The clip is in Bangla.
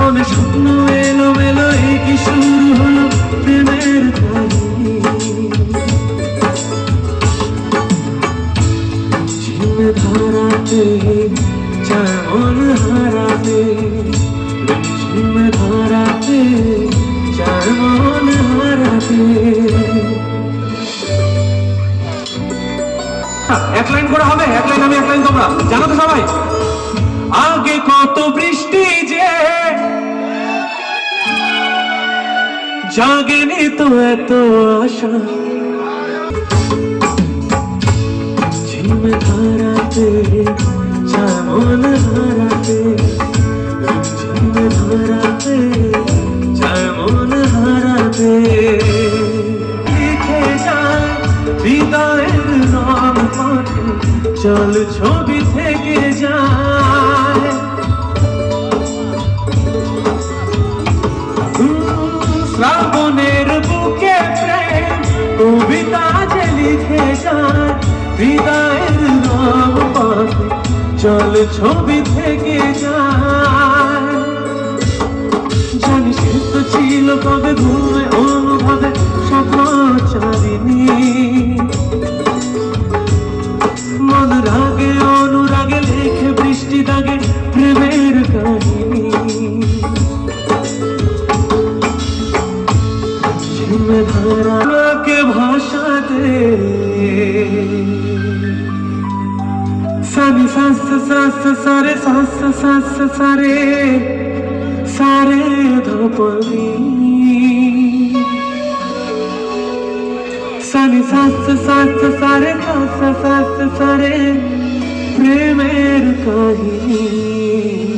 মনে স্বপ্ন এলো মেলো কি শুরু হলো প্রেমের ধরাতে চায় হারাতে ধরাতে চায় হারাতে এক লাইন করে হবে, এক লাইন আমি, এক লাইন তোমরা। জানো তো সবাই? আগে কত বৃষ্টি জাগেনি তো এত আশা। ঝিমে ধরাতে যেমন হারাতে ঝিমে ধরাতে যেমন হারাতে লিখে যায় হৃদয়ের নাম পাঠে, চল ছবি থেকে যায়। যায় হৃদয়ের নাম পাতে চল ছবি থেকে যায়। জানি তো ছিল কবে ঘুমে অনুভবে স্বপ্ন চারিনি মন রাগে, অনুরাগে, লেখে, বৃষ্টি দাগে প্রেমের কাহিনী। ঝিমে ধারাকে ভাষাতে সাস সাস সারে সাস সাস সারে সারে ধপনি সানি সাস সাস সারে সাস সাস সারে, প্রেমের কাহিনী